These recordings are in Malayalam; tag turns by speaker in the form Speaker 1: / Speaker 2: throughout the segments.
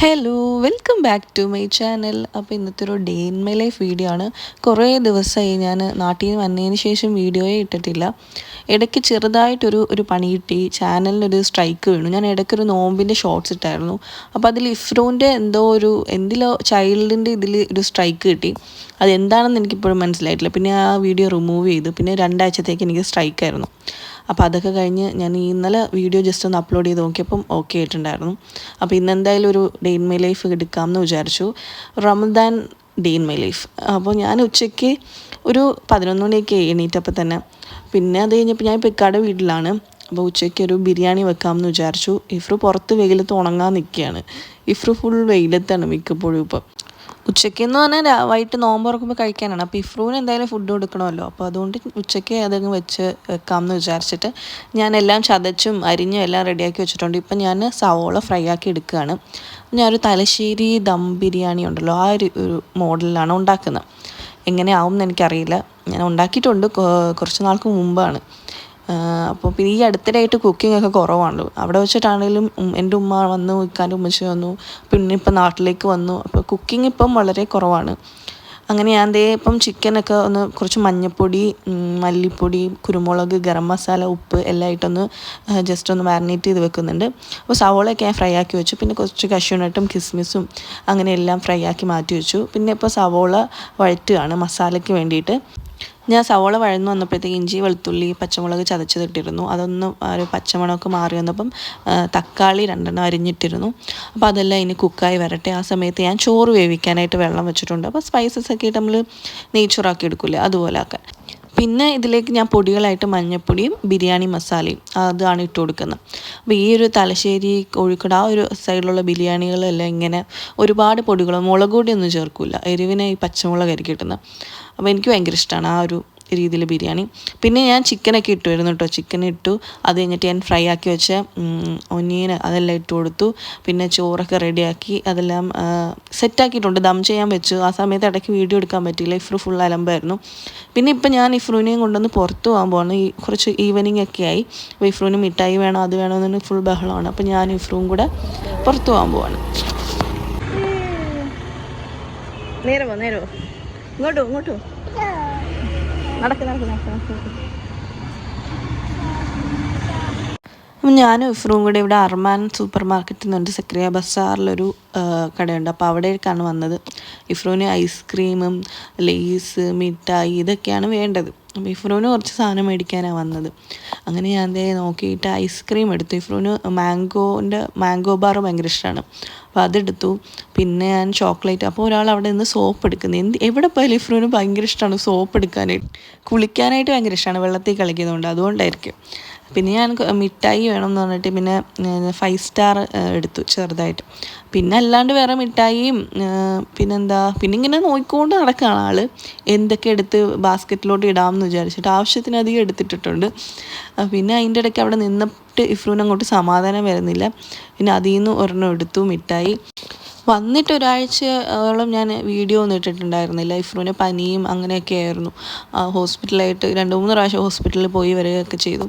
Speaker 1: Hello welcome back to my channel അപ്പോൾ ഇന്നത്തെ ഒരു day in my life video ആണ്. കുറേ ദിവസമായി ഞാൻ നാട്ടിൽ നിന്ന് വന്നതിന് ശേഷം വീഡിയോയെ ഇട്ടിട്ടില്ല. ഇടയ്ക്ക് ചെറുതായിട്ടൊരു ഒരു പണി കിട്ടി. ചാനലിനൊരു സ്ട്രൈക്ക് വീണു. ഞാൻ ഇടയ്ക്കൊരു നോമ്പിന്റെ ഷോർട്സ് ഇട്ടായിരുന്നു. അപ്പോൾ അതിൽ ഇഫ്രോന്റെ എന്തോ ഒരു എന്തിലോ ചൈൽഡിന്റെ ഇതിൽ ഒരു സ്ട്രൈക്ക് കിട്ടി. അതെന്താണെന്ന് എനിക്കിപ്പോഴും മനസ്സിലായിട്ടില്ല. പിന്നെ ആ വീഡിയോ റിമൂവ് ചെയ്തു. പിന്നെ രണ്ടാഴ്ചത്തേക്ക് എനിക്ക് സ്ട്രൈക്കായിരുന്നു അപ്പോൾ അതൊക്കെ കഴിഞ്ഞ് ഞാൻ ഇന്നലെ വീഡിയോ ജസ്റ്റ് ഒന്ന് അപ്ലോഡ് ചെയ്ത് നോക്കിയപ്പം ഓക്കെ ആയിട്ടുണ്ടായിരുന്നു. അപ്പോൾ ഇന്ന് എന്തായാലും ഒരു ഡേ ഇൻ മൈ ലൈഫ് എടുക്കാമെന്ന് വിചാരിച്ചു. Ramadan day in my life അപ്പോൾ ഞാൻ ഉച്ചയ്ക്ക് ഒരു പതിനൊന്ന് മണിയൊക്കെ എണീറ്റപ്പോൾ തന്നെ. പിന്നെ അത് കഴിഞ്ഞപ്പോൾ ഞാൻ പെക്കാട് വീട്ടിലാണ്. അപ്പോൾ ഉച്ചയ്ക്ക് ഒരു ബിരിയാണി വെക്കാമെന്ന് വിചാരിച്ചു. ഇഫ്രു പുറത്ത് വെയിലത്ത് ഉണങ്ങാൻ നിൽക്കുകയാണ് ഇഫ്രു ഫുൾ വെയിലത്താണ് മിക്കപ്പോഴും ഇപ്പം. ഉച്ചയ്ക്ക് എന്ന് പറഞ്ഞാൽ വൈകിട്ട് നോമ്പ് തുറക്കുമ്പോൾ കഴിക്കാനാണ്. അപ്പോൾ ഇഫ്രൂവിന് എന്തായാലും ഫുഡ് കൊടുക്കണമല്ലോ. അപ്പോൾ അതുകൊണ്ട് ഉച്ചയ്ക്ക് അതങ്ങ് വെച്ച് വെക്കാമെന്ന് വിചാരിച്ചിട്ട് ഞാൻ എല്ലാം ചതച്ചും അരിഞ്ഞും എല്ലാം റെഡിയാക്കി വെച്ചിട്ടുണ്ട്. ഇപ്പം ഞാൻ സവോള ഫ്രൈ ആക്കി എടുക്കുകയാണ്. ഞാനൊരു തലശ്ശേരി ദം ബിരിയാണി ഉണ്ടല്ലോ ആ ഒരു ഒരു മോഡലിലാണ് ഉണ്ടാക്കുന്നത്. എങ്ങനെയാവും എന്ന് എനിക്കറിയില്ല. ഞാൻ ഉണ്ടാക്കിയിട്ടുണ്ട് കുറച്ച് നാൾക്ക് മുമ്പാണ്. അപ്പോൾ പിന്നെ ഈ അടുത്തിടെയായിട്ട് കുക്കിംഗ് ഒക്കെ കുറവാണല്ലോ. അവിടെ വെച്ചിട്ടാണെങ്കിലും എന്റെ ഉമ്മ വന്നു ഇക്കാന്റെ ഉമ്മച്ചി വന്നു പിന്നെ ഇപ്പം നാട്ടിലേക്ക് വന്നു. അപ്പോൾ കുക്കിംഗ് ഇപ്പം വളരെ കുറവാണ്. അങ്ങനെ ഞാൻ ദേ ഇപ്പം ചിക്കനൊക്കെ ഒന്ന് കുറച്ച് മഞ്ഞൾപ്പൊടി മല്ലിപ്പൊടി കുരുമുളക് ഗരം മസാല ഉപ്പ് എല്ലാം ഇട്ടൊന്ന് ജസ്റ്റ് ഒന്ന് മാരിനേറ്റ് ചെയ്ത് വെക്കുന്നുണ്ട്. അപ്പോൾ സവോളയൊക്കെ ഞാൻ ഫ്രൈ ആക്കി വെച്ചു. പിന്നെ കുറച്ച് കഷ്യൂനട്ടും കിസ്മിസും അങ്ങനെ എല്ലാം ഫ്രൈ ആക്കി മാറ്റി വെച്ചു. പിന്നെ ഇപ്പോൾ സവോള വഴറ്റുകയാണ് മസാലയ്ക്ക് വേണ്ടിയിട്ട്. ഞാൻ സവോള വഴന്നു വന്നപ്പോഴത്തേക്ക് ഇഞ്ചി വെളുത്തുള്ളി പച്ചമുളക് ചതച്ചതിട്ടിരുന്നു. അതൊന്ന് ഒരു പച്ചമുളക് മാറി വന്നപ്പം തക്കാളി രണ്ടെണ്ണം അരിഞ്ഞിട്ടിരുന്നു. അപ്പോൾ അതെല്ലാം ഇനി കുക്കായി വരട്ടെ. ആ സമയത്ത് ഞാൻ ചോറ് വേവിക്കാനായിട്ട് വെള്ളം വെച്ചിട്ടുണ്ട്. അപ്പോൾ സ്പൈസസ് ഒക്കെ നമ്മൾ നെയ്ച്ചോറാക്കി എടുക്കില്ലേ അതുപോലെ ആക്കാൻ. പിന്നെ ഇതിലേക്ക് ഞാൻ പൊടികളായിട്ട് മഞ്ഞപ്പൊടിയും ബിരിയാണി മസാലയും അതാണ് ഇട്ട് കൊടുക്കുന്നത്. അപ്പോൾ ഈ ഒരു തലശ്ശേരി കോഴിക്കോട് ആ ഒരു സൈഡിലുള്ള ബിരിയാണികളെല്ലാം ഇങ്ങനെ ഒരുപാട് പൊടികൾ മുളക് പൊടിയൊന്നും ചേർക്കില്ല എരിവിനെ ഈ പച്ചമുളക് കിട്ടുന്നത്. അപ്പോൾ എനിക്ക് ഭയങ്കര ഇഷ്ടമാണ് ആ ഒരു രീതിയിൽ ബിരിയാണി. പിന്നെ ഞാൻ ചിക്കനൊക്കെ ഇട്ടു വരുന്നു കേട്ടോ. ചിക്കൻ ഇട്ടു. അത് കഴിഞ്ഞിട്ട് ഞാൻ ഫ്രൈ ആക്കി വെച്ച ഒനിയൻ അതെല്ലാം ഇട്ട് കൊടുത്തു. പിന്നെ ചോറൊക്കെ റെഡിയാക്കി അതെല്ലാം സെറ്റാക്കിയിട്ടുണ്ട് ദം ചെയ്യാൻ വെച്ചു. ആ സമയത്ത് ഇടയ്ക്ക് വീഡിയോ എടുക്കാൻ പറ്റിയില്ല. ഇഫ്രു ഫുൾ അലമ്പായിരുന്നു. പിന്നെ ഇപ്പം ഞാൻ ഇഫ്രൂനെയും കൊണ്ടുവന്ന് പുറത്ത് പോകാൻ പോകണം ഈ കുറച്ച് ഈവനിങ് ഒക്കെ ആയി. അപ്പോൾ ഇഫ്രൂന് മിഠായി വേണം അത് വേണമെന്ന് ഫുൾ ബഹളമാണ്. അപ്പോൾ ഞാൻ ഇഫ്രൂവും കൂടെ പുറത്ത് പോകാൻ പോവാണ്. നേരമോ നേരമോ ഇങ്ങോട്ടോ ഇങ്ങോട്ടോ. നടക്ക് നടക്ക് നടക്ക് അപ്പം ഞാനും ഇഫ്രൂം കൂടെ ഇവിടെ അർമാൻ സൂപ്പർ മാർക്കറ്റിൽ നിന്നുണ്ട്. സക്രിയ ബസാറിലൊരു കടയുണ്ട്. അപ്പോൾ അവിടേക്കാണ് വന്നത്. ഇഫ്രൂന് ഐസ്ക്രീമും ലേസ് മിഠായി ഇതൊക്കെയാണ് വേണ്ടത്. അപ്പോൾ കുറച്ച് സാധനം മേടിക്കാനാണ് വന്നത്. അങ്ങനെ ഞാൻ ദേ നോക്കിയിട്ട് ഐസ്ക്രീം എടുത്തു. ഇഫ്രൂന് മാംഗോന്റെ മാംഗോ ബാർ ഭയങ്കര ഇഷ്ടമാണ് അപ്പോൾ അതെടുത്തു. പിന്നെ ഞാൻ ചോക്ലേറ്റ്. അപ്പോൾ ഒരാൾ അവിടെ നിന്ന് സോപ്പ് എടുക്കുന്നത് എന്ത് എവിടെ പോയാലും ഇഫ്രൂന് ഭയങ്കര ഇഷ്ടമാണ് സോപ്പ് എടുക്കാനായിട്ട്. കുളിക്കാനായിട്ട് ഭയങ്കര ഇഷ്ടമാണ് വെള്ളത്തിൽ കളിക്കുന്നതുകൊണ്ട് അതുകൊണ്ടായിരിക്കും. പിന്നെ ഞാൻ മിഠായി വേണം എന്ന് പറഞ്ഞിട്ട് പിന്നെ ഫൈവ് സ്റ്റാർ എടുത്തു ചെറുതായിട്ട്. പിന്നെ അല്ലാണ്ട് വേറെ മിഠായിയും പിന്നെന്താ പിന്നെ ഇങ്ങനെ നോക്കിക്കൊണ്ട് നടക്കുകയാണ് ആൾ എന്തൊക്കെ എടുത്ത് ബാസ്ക്കറ്റിലോട്ട് ഇടാമെന്ന് വിചാരിച്ചിട്ട് ആവശ്യത്തിനധികം എടുത്തിട്ടിട്ടുണ്ട്. പിന്നെ അതിന്റെ ഇടയ്ക്ക് അവിടെ നിന്നിട്ട് ഇഫ്രൂന് അങ്ങോട്ട് സമാധാനം വരുന്നില്ല. പിന്നെ അതിൽ നിന്ന് ഒരെണ്ണം എടുത്തു മിഠായി. വന്നിട്ട് ഒരാഴ്ചയോളം ഞാൻ വീഡിയോ ഒന്നും ഇട്ടിട്ടുണ്ടായിരുന്നില്ല. ഇഫ്രൂന് പനിയും അങ്ങനെയൊക്കെ ആയിരുന്നു. ഹോസ്പിറ്റലായിട്ട് രണ്ട് മൂന്ന് പ്രാവശ്യം ഹോസ്പിറ്റലിൽ പോയി വരികയൊക്കെ ചെയ്തു.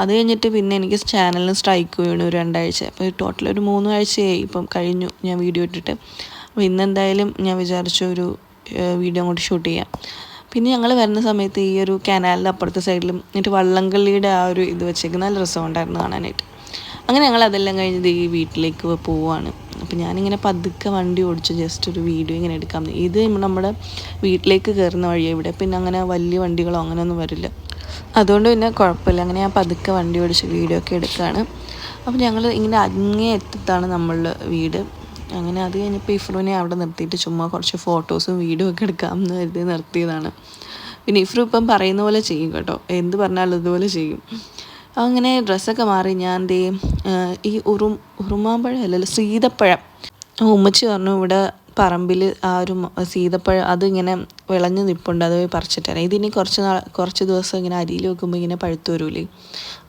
Speaker 1: അത് കഴിഞ്ഞിട്ട് പിന്നെ എനിക്ക് ചാനലിന് സ്ട്രൈക്ക് വീണു രണ്ടാഴ്ച. അപ്പോൾ ടോട്ടൽ ഒരു മൂന്ന് ആഴ്ചയായി. ഇപ്പം കഴിഞ്ഞു ഞാൻ വീഡിയോ ഇട്ടിട്ട്. അപ്പോൾ ഇന്നെന്തായാലും ഞാൻ വിചാരിച്ച ഒരു വീഡിയോ അങ്ങോട്ട് ഷൂട്ട് ചെയ്യാം. പിന്നെ ഞങ്ങൾ വരുന്ന സമയത്ത് ഈ ഒരു കനാലിന്റെ അപ്പുറത്തെ സൈഡിലും എന്നിട്ട് വള്ളംകളിയുടെ ആ ഒരു ഇത് വെച്ചേക്ക് നല്ല രസമുണ്ടായിരുന്നു കാണാനായിട്ട്. അങ്ങനെ ഞങ്ങൾ അതെല്ലാം കഴിഞ്ഞത് ഈ വീട്ടിലേക്ക് പോവുകയാണ് അപ്പോൾ ഞാനിങ്ങനെ പതുക്കെ വണ്ടി ഓടിച്ച് ജസ്റ്റ് ഒരു വീഡിയോ ഇങ്ങനെ എടുക്കാം. ഇത് നമ്മുടെ വീട്ടിലേക്ക് കയറുന്ന വഴിയാണ് ഇവിടെ. പിന്നെ അങ്ങനെ വലിയ വണ്ടികളോ അങ്ങനെയൊന്നും വരില്ല. അതുകൊണ്ട് പിന്നെ കുഴപ്പമില്ല. അങ്ങനെ ഞാൻ പതുക്കെ വണ്ടി ഓടിച്ച് വീഡിയോ ഒക്കെ എടുക്കുകയാണ് അപ്പോൾ ഞങ്ങൾ ഇങ്ങനെ അങ്ങേ എത്തത്താണ് നമ്മളുടെ വീട്. അങ്ങനെ അത് കഴിഞ്ഞപ്പോൾ ഇഫ്രുവിനെ അവിടെ നിർത്തിയിട്ട് ചുമ്മാ കുറച്ച് ഫോട്ടോസും വീഡിയോ ഒക്കെ എടുക്കാം എന്ന് കരുതി നിർത്തിയതാണ്. പിന്നെ ഇഫ്രു ഇപ്പം പറയുന്ന പോലെ ചെയ്യും കേട്ടോ. എന്ത് പറഞ്ഞാലും ഇതുപോലെ ചെയ്യും. അങ്ങനെ ഡ്രസ്സൊക്കെ മാറി ഞാൻ ദേ ഈ ഉറു ഉറുമാമ്പഴം അല്ലല്ലോ സീതപ്പഴം. ഉമ്മച്ചി പറഞ്ഞു ഇവിടെ പറമ്പിൽ ആ ഒരു സീതപ്പഴം അതിങ്ങനെ വിളഞ്ഞ് നിൽപ്പുണ്ട് അത് പറിച്ചിട്ട് തരാം ഇതിനി കുറച്ച് നാൾ കുറച്ച് ദിവസം ഇങ്ങനെ അരിയിൽ വെക്കുമ്പോൾ ഇങ്ങനെ പഴുത്തു വരൂലേ?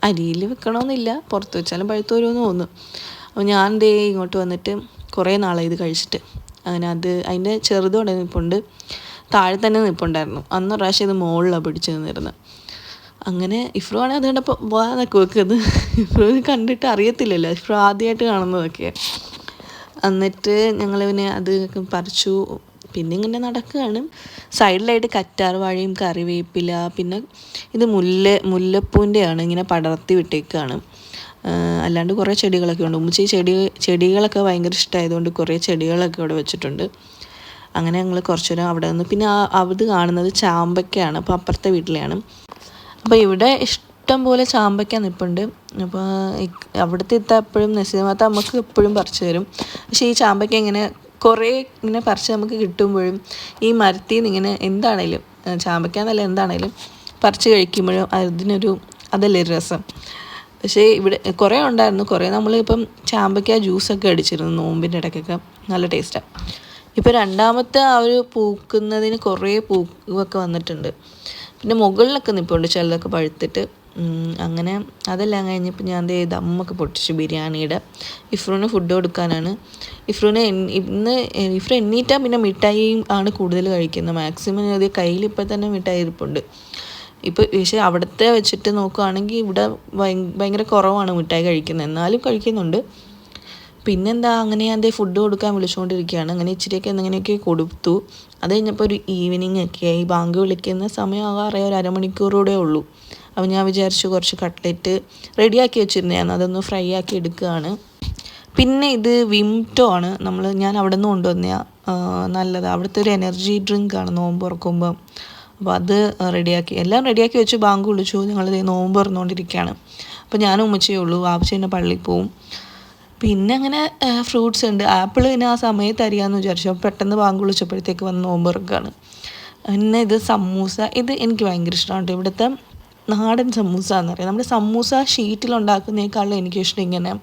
Speaker 1: അരിയിൽ വെക്കണമെന്നില്ല പുറത്ത് വെച്ചാലും പഴുത്തു വരുമെന്ന് തോന്നുന്നു. അപ്പോൾ ഞാൻ ദേ ഇങ്ങോട്ട് വന്നിട്ട് കുറേ നാളായി ഇത് കഴിച്ചിട്ട്. അങ്ങനെ അത് അതിന്റെ ചെറുതോടെ നിൽപ്പുണ്ട് താഴെ തന്നെ നിൽപ്പുണ്ടായിരുന്നു അന്ന് പ്രാവശ്യം ഇത് മുകളിലാണ് പിടിച്ചു നിന്നിരുന്നത് അങ്ങനെ ഇഫ്രോ ആണെങ്കിൽ അത് കണ്ടപ്പോൾ വാന്നൊക്കെ വെക്കുന്നത് ഇഫ്രോ കണ്ടിട്ട് അറിയത്തില്ലല്ലോ. ഇഫ്രോ ആദ്യമായിട്ട് കാണുന്നതൊക്കെ. എന്നിട്ട് ഞങ്ങൾ പിന്നെ അത് പറിച്ചു. പിന്നെ ഇങ്ങനെ നടക്കുകയാണ് സൈഡിലായിട്ട് കറ്റാർ വാഴയും കറിവേപ്പില പിന്നെ ഇത് മുല്ല മുല്ലപ്പൂവിന്റെയാണ് ഇങ്ങനെ പടർത്തി വിട്ടേക്കാണ്. അല്ലാണ്ട് കുറേ ചെടികളൊക്കെ ഉണ്ട്. ഉമ്മച്ചി ചെടി ചെടികളൊക്കെ ഭയങ്കര ഇഷ്ടമായതുകൊണ്ട് കുറേ ചെടികളൊക്കെ ഇവിടെ വെച്ചിട്ടുണ്ട്. അങ്ങനെ ഞങ്ങൾ കുറച്ചു നേരം അവിടെ നിന്ന് പിന്നെ ആ അത് കാണുന്നത് ചാമ്പയ്ക്കാണ്. അപ്പോൾ അപ്പുറത്തെ വീട്ടിലെയാണ്. അപ്പോൾ ഇവിടെ ഇഷ്ടം പോലെ ചാമ്പയ്ക്ക നിൽപ്പുണ്ട് അപ്പോൾ അവിടുത്തെ ഇത്ത എപ്പോഴും നസീമാത്ത നമുക്ക് എപ്പോഴും പറിച്ചു തരും. പക്ഷേ ഈ ചാമ്പയ്ക്ക ഇങ്ങനെ കുറേ ഇങ്ങനെ പറിച്ച് നമുക്ക് കിട്ടുമ്പോഴും ഈ മരത്തിൽ നിന്ന് ഇങ്ങനെ എന്താണേലും ചാമ്പയ്ക്ക എന്നല്ല എന്താണേലും പറിച്ച് കഴിക്കുമ്പോഴും അതിനൊരു അതല്ലേ രസം. പക്ഷേ ഇവിടെ കുറേ ഉണ്ടായിരുന്നു. കുറേ നമ്മളിപ്പം ചാമ്പയ്ക്ക ജ്യൂസൊക്കെ അടിച്ചിരുന്നു നോമ്പിന്റെ ഇടയ്ക്കൊക്കെ. നല്ല ടേസ്റ്റാണ് ഇപ്പോൾ രണ്ടാമത്തെ ആ ഒരു പൂക്കുന്നതിന് കുറേ പൂവൊക്കെ വന്നിട്ടുണ്ട്. പിന്നെ മുകളിലൊക്കെ നിൽപ്പുണ്ട് ചിലതൊക്കെ പഴുത്തിട്ട്. അങ്ങനെ അതെല്ലാം കഴിഞ്ഞപ്പോൾ ഞാൻ ദേ ദമ്മൊക്കെ പൊട്ടിച്ചു ബിരിയാണിയുടെ. ഇഫ്രൂന് ഫുഡ് കൊടുക്കാനാണ്. ഇഫ്രൂന് ഇന്ന് ഇഫ്രു എണ്ണീറ്റാൽ പിന്നെ മിഠായിയും ആണ് കൂടുതൽ കഴിക്കുന്നത്. മാക്സിമം അത് കയ്യിൽ ഇപ്പോൾ തന്നെ മിഠായി ഇരിപ്പുണ്ട്. ഇപ്പോൾ പക്ഷേ അവിടുത്തെ വെച്ചിട്ട് നോക്കുകയാണെങ്കിൽ ഇവിടെ ഭയങ്കര കുറവാണ് മിഠായി കഴിക്കുന്നത്. എന്നാലും കഴിക്കുന്നുണ്ട്. പിന്നെന്താ അങ്ങനെ ഞാൻ ഫുഡ് കൊടുക്കാൻ വിളിച്ചുകൊണ്ടിരിക്കുകയാണ് അങ്ങനെ ഇച്ചിരിയൊക്കെ എന്തെങ്കിലുമൊക്കെ കൊടുത്തു. അത് കഴിഞ്ഞപ്പോൾ ഒരു ഈവനിങ് ഒക്കെ ഈ ബാങ്ക് വിളിക്കുന്ന സമയമാകാറേ ഒരു അരമണിക്കൂറൂടെ ഉള്ളൂ. അപ്പോൾ ഞാൻ വിചാരിച്ചു കുറച്ച് കട്ട്ലറ്റ് റെഡിയാക്കി വെച്ചിരുന്നതാണ് അതൊന്ന് ഫ്രൈ ആക്കി എടുക്കുകയാണ്. പിന്നെ ഇത് വിംറ്റോ ആണ്. നമ്മൾ ഞാൻ അവിടെ നിന്ന് കൊണ്ടുവന്ന നല്ലത്. അവിടുത്തെ ഒരു എനർജി ഡ്രിങ്ക് ആണ് നോമ്പ് തുറക്കുമ്പം. അപ്പോൾ അത് റെഡിയാക്കി എല്ലാം റെഡിയാക്കി വെച്ച് ബാങ്ക് വിളിച്ചു. ഞങ്ങളിത് നോമ്പ് തുറന്നുകൊണ്ടിരിക്കുകയാണ്. അപ്പോൾ ഞാനും ഉമ്മച്ചേ ഉള്ളൂ. വാപ്പച്ചേന്റെ പള്ളിയിൽ പോവും. പിന്നെ അങ്ങനെ ഫ്രൂട്ട്സ് ഉണ്ട്. ആപ്പിൾ പിന്നെ ആ സമയത്ത് അറിയാമെന്ന് വിചാരിച്ചു. പെട്ടെന്ന് ബാങ്ക് വിളിച്ചപ്പോഴത്തേക്ക് വന്ന് നോമ്പുറക്കാണ് പിന്നെ ഇത് സമൂസ. ഇത് എനിക്ക് ഭയങ്കര ഇഷ്ടമാണ് ഇവിടുത്തെ നാടൻ സമൂസ എന്ന് പറയുന്നത് നമ്മുടെ സമൂസ ഉണ്ടാക്കുന്നതിനേക്കാളും എനിക്കിഷ്ടം ഇങ്ങനെ.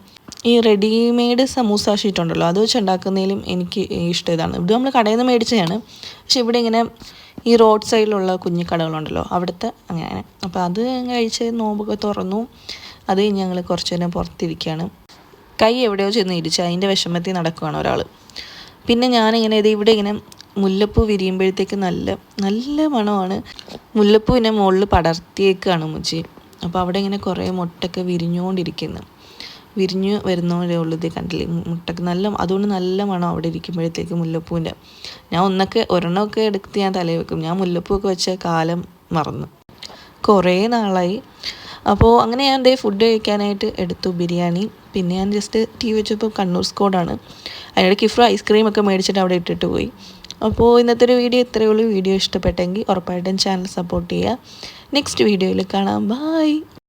Speaker 1: ഈ റെഡിമെയ്ഡ് സമൂസ ഷീറ്റ് ഉണ്ടല്ലോ അത് വെച്ച് ഉണ്ടാക്കുന്നതിലും എനിക്ക് ഇഷ്ടം ഇതാണ്. ഇത് നമ്മൾ കടയിൽ നിന്ന് മേടിച്ചതാണ്. പക്ഷെ ഇവിടെ ഇങ്ങനെ ഈ റോഡ് സൈഡിലുള്ള കുഞ്ഞു കടകളുണ്ടല്ലോ അവിടുത്തെ അങ്ങനെ. അപ്പോൾ അത് കഴിച്ച് നോമ്പൊക്കെ തുറന്നു. അത് കഴിഞ്ഞ് ഞങ്ങൾ കുറച്ച് നേരം പുറത്തിരിക്കുകയാണ്. കൈ എവിടെയോ ചെന്ന് ഇടിച്ച് അതിന്റെ വിഷമത്തിൽ നടക്കുകയാണ് ഒരാൾ പിന്നെ ഞാനിങ്ങനെ ഇത് ഇവിടെ ഇങ്ങനെ മുല്ലപ്പൂ വിരിയുമ്പോഴത്തേക്ക് നല്ല നല്ല മണമാണ്. മുല്ലപ്പൂ മുല്ലപ്പൂവിനെ മുകളിൽ പടർത്തിയേക്കാണ് മുച്ചി അപ്പോൾ അവിടെ ഇങ്ങനെ കുറേ മുട്ടൊക്കെ വിരിഞ്ഞുകൊണ്ടിരിക്കുന്നു. വിരിഞ്ഞു വരുന്നവരെ ഉള്ളത് കണ്ടില്ലേ മുട്ടക്ക് നല്ല അതുകൊണ്ട് നല്ല മണം അവിടെ ഇരിക്കുമ്പോഴത്തേക്ക് മുല്ലപ്പൂവിന്റെ. ഞാൻ ഒന്നൊക്കെ ഒരെണ്ണമൊക്കെ എടുത്ത് ഞാൻ തലയിൽ വെക്കും ഞാൻ മുല്ലപ്പൂ ഒക്കെ വെച്ച കാലം മറന്നു. കുറേ നാളായി. അപ്പോൾ അങ്ങനെ ഞാൻ ദേ ഫുഡ് കഴിക്കാനായിട്ട് എടുത്തു ബിരിയാണി. പിന്നെ ഞാൻ ജസ്റ്റ് ടി വി വെച്ചപ്പോൾ കണ്ണൂർ സ്കോഡാണ്. അതിനിടയ്ക്ക് ഇഫ്രോ ഐസ്ക്രീം ഒക്കെ മേടിച്ചിട്ട് അവിടെ ഇട്ടിട്ട് പോയി. അപ്പോൾ ഇന്നത്തെ ഒരു വീഡിയോ ഇത്രയേ ഉള്ളൂ. വീഡിയോ ഇഷ്ടപ്പെട്ടെങ്കിൽ ഉറപ്പായിട്ടും ചാനൽ സപ്പോർട്ട് ചെയ്യുക. നെക്സ്റ്റ് വീഡിയോയിൽ കാണാം. ബായ്